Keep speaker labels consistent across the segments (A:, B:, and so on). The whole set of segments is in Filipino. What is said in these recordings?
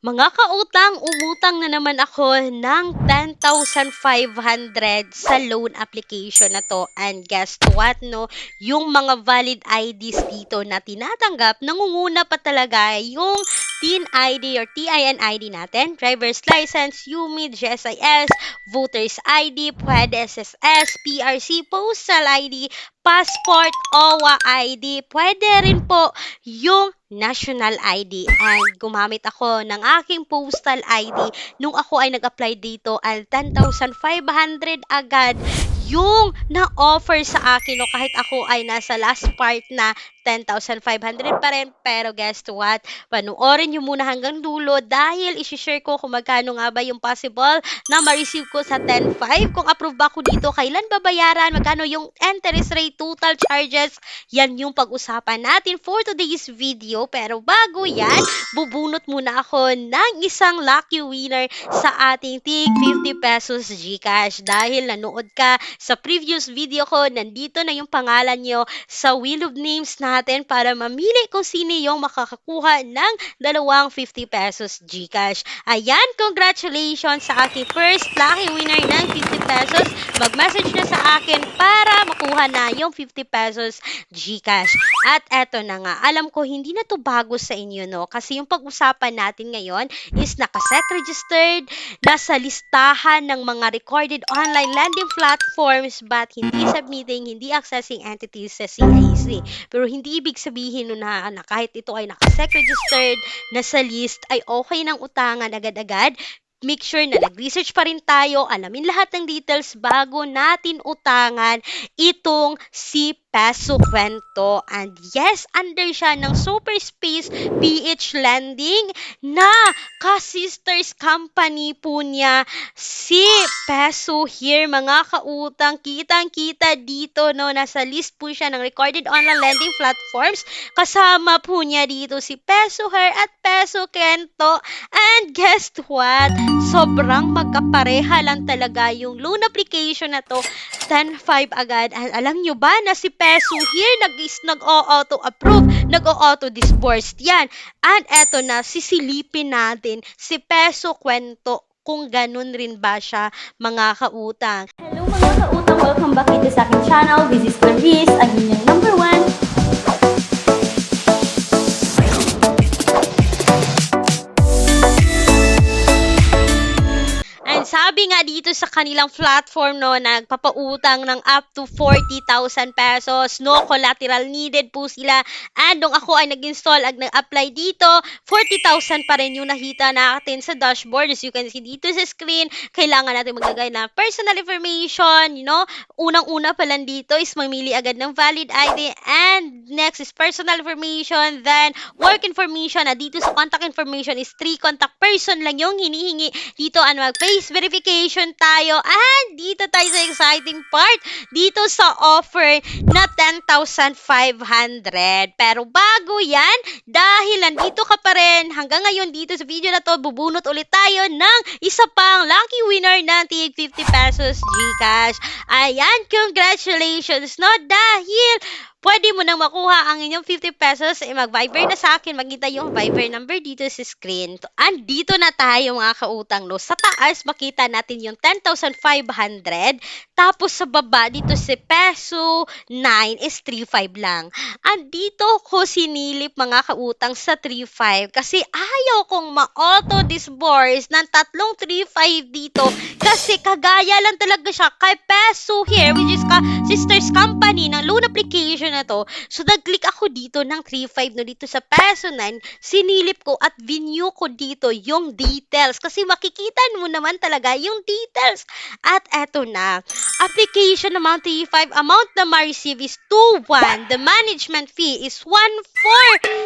A: Mga kautang, umutang na naman ako ng 10,500 sa loan application na to. And guess what, no? Yung mga valid IDs dito na tinatanggap, nangunguna pa talaga yung TIN ID or TIN ID natin, driver's license, UMID, GSIS, voter's ID, pwede SSS, PRC, postal ID, passport, OWA ID, pwede rin po yung national ID. And gumamit ako ng aking postal ID nung ako ay nag-apply dito at 10,500 agad yung na-offer sa akin no kahit ako ay nasa last part na 10,500 pa rin. Pero guess what? Panoorin nyo muna hanggang dulo dahil isi-share ko kung magkano nga ba yung possible na ma-receive ko sa 10.5. Kung approve ba ako dito, kailan babayaran, magkano yung interest rate, total charges. Yan yung pag-usapan natin for today's video. Pero bago yan, bubunot muna ako ng isang lucky winner sa ating TIG 50 pesos Gcash. Dahil nanood ka sa previous video ko, nandito na yung pangalan nyo sa Wheel of Names natin para mamili kung sino yung makakakuha ng dalawang 50 pesos Gcash. Ayan, congratulations sa aking first lucky winner ng 50 pesos. Mag-message na sa akin para makuha na yung 50 pesos Gcash. At eto na nga, alam ko hindi na to bago sa inyo, no? Kasi yung pag-usapan natin ngayon is nakaset registered, nasa listahan ng mga recorded online lending platforms but hindi submitting, hindi accessing entities sa CIC. Pero hindi ibig sabihin nun na, na kahit ito ay nakasec registered, nasa list, ay okay ng utangan agad-agad make sure na nag-research pa rin tayo, alamin lahat ng details bago natin utangan itong si Peso Kwento. And yes, under siya ng Super Space PH Lending na ka-sisters company po niya si Peso here mga kautang. Kitang-kita dito no, nasa list po siya ng recorded online lending platforms. Kasama po niya dito si Peso Her at Peso Kento. And guess what? Sobrang magkapareha lang talaga yung loan application na to. 10.5 agad. And alam nyo ba na si Peso here nag-is nag-auto-approve, nag-auto-disburse yan. And eto na, sisilipin natin si Peso Kwento kung ganun rin ba siya mga kautang.
B: Hello mga kautang! Welcome back dito sa aking channel. This is Clarice, ang inyong number
A: dito sa kanilang platform no, nagpapautang ng up to 40,000 pesos. No collateral needed po sila. And nung ako ay nag-install at nag-apply dito, 40,000 pa rin yung nakita natin sa dashboard. As you can see dito sa screen, kailangan natin maglagay na personal information. You know, unang-una pa lang dito is mamili agad ng valid ID. And next is personal information. Then, work information. Na dito sa contact information is three contact person lang yung hinihingi. Dito, ano, mag-face verification tayo. And dito tayo sa exciting part. Dito sa offer na 10,500. Pero bago yan, dahil nandito ka pa rin, hanggang ngayon dito sa video na to, bubunot ulit tayo ng isa pang lucky winner ng TIG 50 pesos Gcash. Ayan, congratulations, no? Dahil pwede mo nang makuha ang inyong 50 pesos, eh, mag-Viber na sa akin, magkita yung Viber number dito sa screen. Andito na tayo mga kautang, no? Sa taas, makita natin yung 10,500. Tapos sa baba, dito si peso 9 is 3,500 lang. Andito ko sinilip mga kautang sa 3,500 kasi ayaw kong ma-auto disburse ng tatlong 3,500 dito kasi kagaya lang talaga siya kay peso here which is ka sister's company ng loan application na to. So, nag-click ako dito ng 3.5 no dito sa peso 9. Sinilip ko at view ko dito yung details. Kasi makikita mo naman talaga yung details. At eto na. Application amount 3.5. Amount na ma-receive is 2.1. The management fee is 1.4.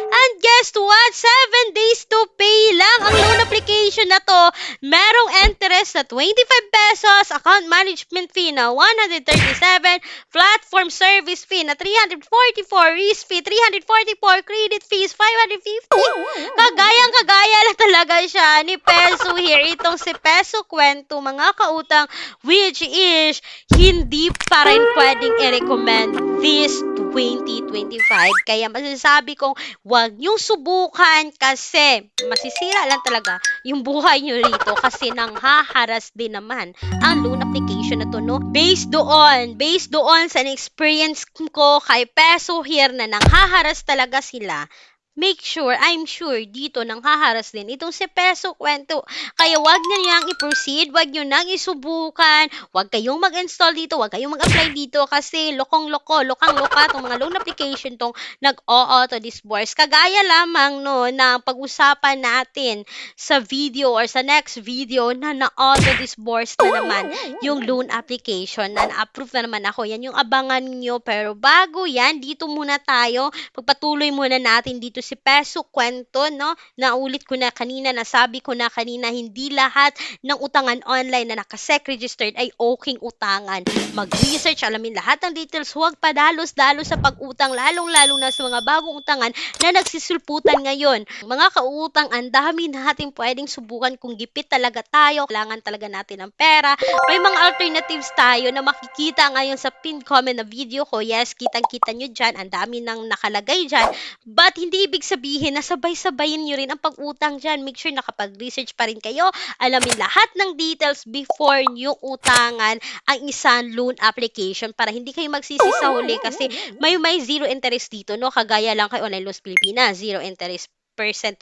A: And guess what? 7 days to pay lang ang loan application na to. Merong interest na 25 pesos. Account management fee na 137. Platform service fee na 344, risk fee 344, credit fees 550. Kagayang kagaya lang talaga siya ni Peso here. Itong si Peso Kwento, mga kautang, which is hindi pa rin pwedeng i-recommend this to 2025. Kaya masasabi kong huwag niyong subukan kasi masisira lang talaga yung buhay niyo rito kasi nang haharas din naman ang loan application na to, no? Based doon, based doon sa experience ko kay Peso here na nang haharas talaga sila, make sure, I'm sure, dito nang haharas din itong si Peso Kwento. Kaya wag na niyang i-proceed, wag niyo nang isubukan, wag kayong mag-install dito, wag kayong mag-apply dito kasi lokong-loko, lokang-loka tong mga loan application tong nag-auto disburse. Kagaya lamang no na pag-usapan natin sa video or sa next video na na-auto disburse na naman yung loan application na na-approve na naman ako. Yan yung abangan nyo. Pero bago yan, dito muna tayo. Pagpatuloy muna natin dito si Peso Kwento, no? Naulit ko na kanina, nasabi ko na kanina, hindi lahat ng utangan online na nakasec registered ay okay utangan. Mag-research, alamin lahat ng details, huwag padalos-dalos sa pag-utang, lalong-lalo na sa mga bagong utangan na nagsisulputan ngayon. Mga kautang, ang dami natin pwedeng subukan kung gipit talaga tayo, kailangan talaga natin ng pera. May mga alternatives tayo na makikita ngayon sa pinned comment na video ko. Yes, kitang-kita nyo dyan, ang dami nang nakalagay dyan. But hindi ibig sabihin na sabay-sabayin nyo rin ang pag-utang dyan. Make sure nakapag-research pa rin kayo, alamin lahat ng details before nyo utangan ang isang loan application para hindi kayo magsisi sa huli kasi may may zero interest dito, no? Kagaya lang kay Online Loans Pilipinas, zero interest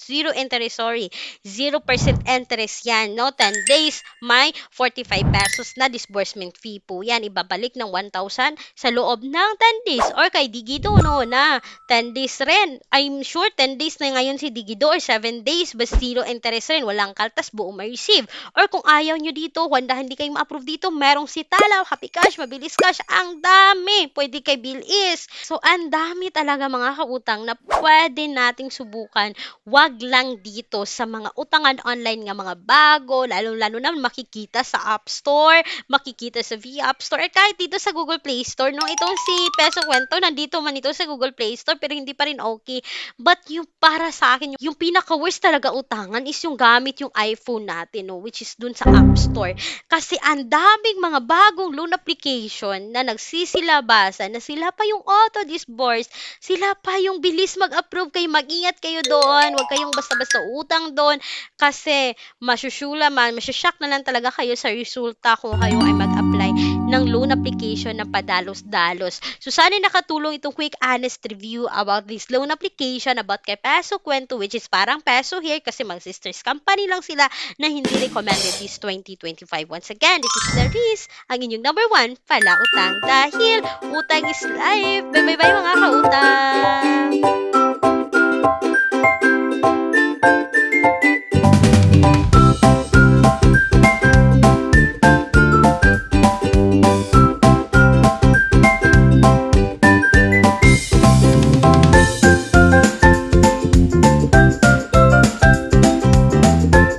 A: zero interest, sorry, 0% interest yan, no? 10 days, may 45 pesos na disbursement fee po yan. Ibabalik ng 1,000 sa loob ng 10 days. Or kay Digido, no, na 10 days rin. I'm sure 10 days na ngayon si Digido or 7 days, but zero interest rin. Walang kaltas, buong ma-receive. Or kung ayaw nyo dito, wanda hindi kayo ma-approve dito, merong si Tala, Happy Cash, Mabilis Cash, ang dami. Pwede kay Bill Is. So, ang dami talaga mga kautang na pwede nating subukan wag lang dito sa mga utangan online nga mga bago, lalo-lalo na makikita sa App Store, makikita sa V App Store, at kahit dito sa Google Play Store. No, itong si Peso Kwento, nandito man ito sa Google Play Store, pero hindi pa rin okay. But yung para sa akin, yung pinaka-worst talaga utangan is yung gamit yung iPhone natin, no, which is dun sa App Store. Kasi ang daming mga bagong loan application na nagsisilabasan na sila pa yung auto disburse, sila pa yung bilis mag-approve kayo, mag-ingat kayo doon, huwag kayong basta-basta utang doon kasi masyusyula man, masyashock na lang talaga kayo sa resulta kung kayo ay mag-apply ng loan application na padalos-dalos. So sana nakatulong itong quick honest review about this loan application about kay Peso Kwento which is parang Peso here kasi mag-sisters company lang sila na hindi recommended this 2025. Once again, this is Clarice, ang inyong number one pala utang dahil utang is life. Bye-bye mga kautang!